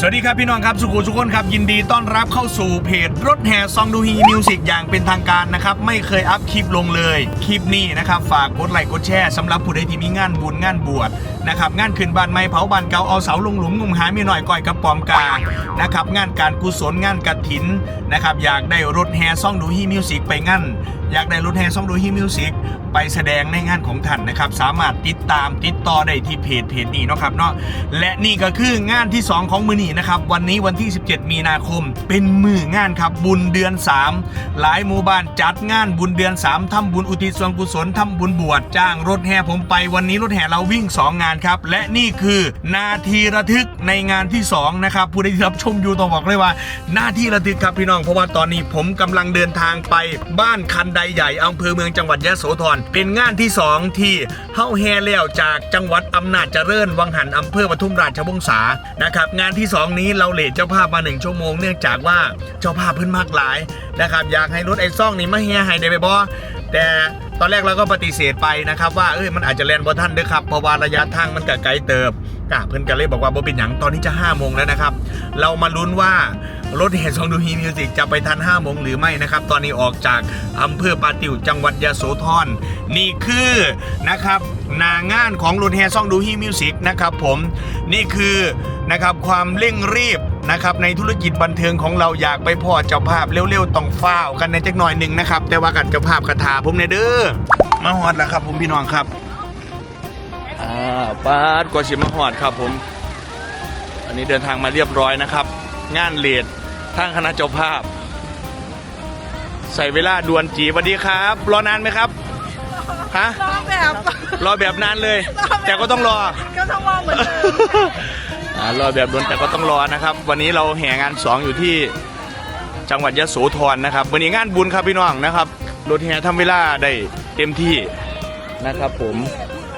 สวัสดีครับพี่น้องครับสุขุมทุกคนครับยินดีต้อนรับเข้าสู่เพจรถแห่ซองดูฮีมิวสิกอย่างเป็นทางการนะครับ ไม่เคยอัพคลิปลงเลย คลิปนี้นะครับ ฝากกดไลค์กดแชร์สำหรับผู้ใดที่มีงานบุญงานบวช นะครับงานขึ้นบ้านไม้เผาบ้านเก่าเอาเสาลงหลุมงมหามีหน่อยก่อยกระป๋อมกานะครับงานการกุศลงานกระถินนะครับอยากได้รถแห่ซองดูฮีมิวสิกไปงานอยากได้รถแห่ซองดูฮีมิวสิกไปแสดงในงานของท่านนะครับสามารถติดตามติดต่อได้ที่เพจเพจนี้เนาะครับเนาะและนี่ก็คืองานที่ 2 ของมือนีนะครับวันนี้วันที่ 17 มีนาคม เป็นมืองานครับบุญเดือน 3 หลายหมู่บ้านจัดงานบุญเดือน 3ทำบุญอุทิศส่วนกุศลทำบุญบวชจ้างรถแห่ผมไปวันนี้รถแห่เราวิ่ง 2 งานครับ และนี่คือนาทีระทึกในงานที่2นะครับผู้ใดที่รับชมอยู่ต้องบอกเลยว่าหน้าที่ระทึกครับพี่น้องเพราะว่าตอนนี้ผมกำลังเดินทางไปบ้านคันไดใหญ่อำเภอเมืองจังหวัดยะโสธรเป็นงานที่ 2 ที่เฮ้าแห่แล้วจากจังหวัดอำนาจเจริญวังหันอำเภอปทุมราชวงศานะครับงานที่ 2 นี้เราเลทเจ้าภาพมา1ชั่วโมงเนื่องจากว่าเจ้าภาพเพิ่นมากหลายนะครับอยากให้รถไอ้ซ่องนี่มาแห่ให้ได้ไปบ่แต่ ตอนแรกเราก็ปฏิเสธไปนะครับว่าเอ้ยมันอาจจะแลนบ่ท่านเด้อครับเพราะว่าระยะทางมันก็ไกลเติบกะเพิ่อนก็เลยบอกว่าบ่เป็นหยังตอนนี้จะ5โมงแล้วนะครับ เรามาลุ้นว่ารถแห่ซองดูฮีมิวสิกจะไปทัน5โมงหรือไม่นะครับ ตอนนี้ออกจากอำเภอปาติวจังหวัดยะโสธรนี่คือนะครับหนางานของรถแห่ซองดูฮีมิวสิกนะครับผมนี่คือนะครับความเร่งรีบ นะครับในธุรกิจบันเทิงของเราอยากไปพ่อเจ้าภาพเร็วๆต้องฟ้าวกันในจักหน่อยหนึ่งนะครับ แต่ว่ากันเจ้าภาพกระทาผมเนี่ยเด้อมาฮอดแล้วครับ ผมพี่น้องครับอ่าปาดกว่าชิมาฮอดครับผม อันนี้เดินทางมาเรียบร้อยนะครับ งานเลดทางคณะเจ้าภาพ ใส่เวลาด่วนจีสวัสดีครับ รอนานไหมครับฮะรอแบบรอแบบนานเลย แต่ก็ต้องรอก็ต้องมองเหมือนเดิมอ่า รอแบบด่วนแต่ก็ต้องรอนะครับ วันนี้เราแห่งาน2อยู่ที่จังหวัดยะโสธรนะครับวันนี้งานบุญครับพี่น้องนะครับรถแห่ทำเวลาได้เต็มที่นะครับผม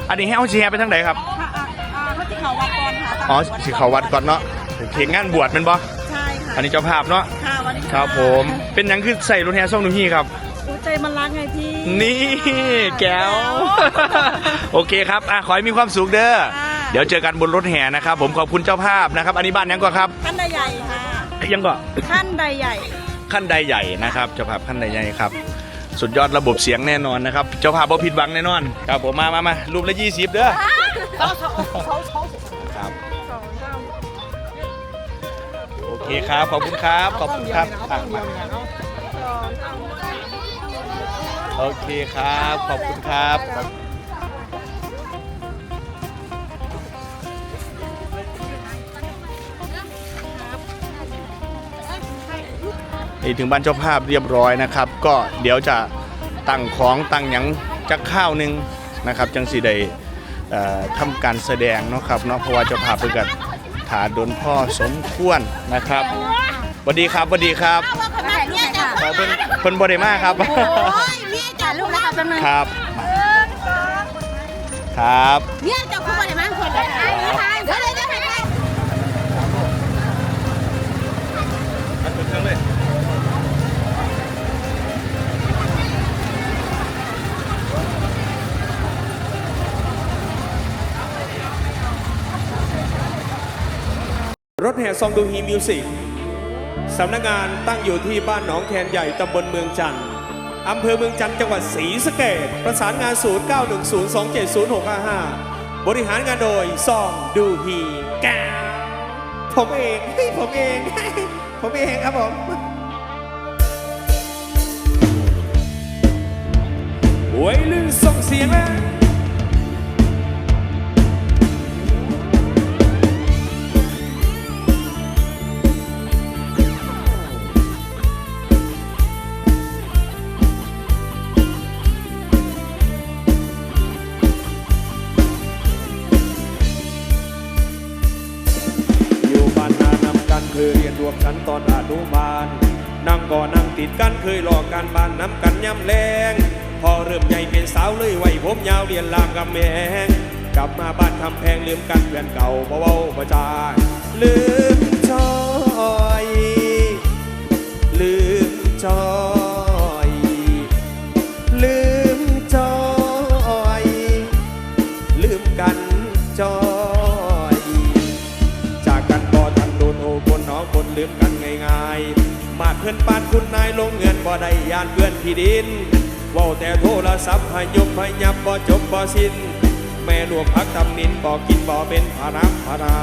อันนี้ให้เอาเชียร์ไปทางไหนครับค่ะอ่าอ่าเขาที่เขาวัดก่อนค่ะอ๋อสิเขาวัดก่อนเนาะเข่งงานบวชเป็นบ่ใช่ค่ะอันนี้เจ้าภาพเนาะค่ะวันนี้ครับผมเป็นหยังคือใส่รถแห่ซ่องดูฮีครับหัวใจมันรักไงพี่ นี่แก้ว โอเคครับอะขอให้มีความสุขเด้อค่ะ เดี๋ยวเจอกันบนรถแห่นะครับ ผมขอบคุณเจ้าภาพนะครับ อันนี้บ้านยังก่อนครับ ขั้นใดใหญ่ค่ะยังก่อนขั้นใดใหญ่ขั้นใดใหญ่นะครับเจ้าภาพขั้นใดใหญ่ครับสุดยอดระบบเสียงแน่นอนนะครับ เจ้าภาพบ่ผิดหวังแน่นอน ครับผมมามามารูปละยี่สิบเด้อเขาเขาเขาเขาครับสองสามโอเคครับ ขอบคุณครับ ขอบคุณครับอะมาสองสามโอเคครับ ขอบคุณครับ นี่ถึงบ้านเจ้าภาพเรียบร้อยนะครับ ก็เดี๋ยวจะตั้งของตั้งหยังจักข้าวหนึงนะครับ จังสีได้เอ่อทำการแสดงเนาะครับเนาะเพราะว่าเจ้าภาพเพิ่งกันถาโดนพ่อสมควรนะครับสวัสดีครับสวัสดีครับถ่ายรูปค่ะขอเพิ่นเพิ่นบ่ได้มาครับโอ้ยพี่ถ่ายรูปแล้วค่ะแป๊บนึงครับ ครับเนี่ยเจ้าคู่อะไรมาคนละถ่ายถ่ายเดี๋ยวเลย รถแห่ซองดูฮีมิวสิกสำนักงานตั้งอยู่ที่บ้านหนองแคนใหญ่ตำบลเมืองจันทร์อำเภอเมืองจันทร์จังหวัดศรีสะเกษประสานงาน 0910270655 บริหารงานโดยซองดูฮีแกาผมเองผมเอง ผมเองครับผมวัยรุ่นส่งเสียงแล้ว วมกันตอนอนุบาลนั่งก่อนั่งติดกันเคยหลอกกันบ้านน้ำกันย่ำแรงพอเริ่มใหญ่เป็นสาวเลยไว้ผมยาวเรียนลามกำแมงกลับมาบ้านทำแพงลืมกันเพื่อนเก่าเบาๆประจาน ลืมกันง่ายๆ มาเพื่อนปานคุณนายลงเงินบ่ได้ยานเพื่อนที่ดินว่าแต่โทรศัพท์ให้ยบให้ยับบ่จบบ่สิ้น แม่ลวกพักตำนินบ่กินบ่เป็นภาระภารา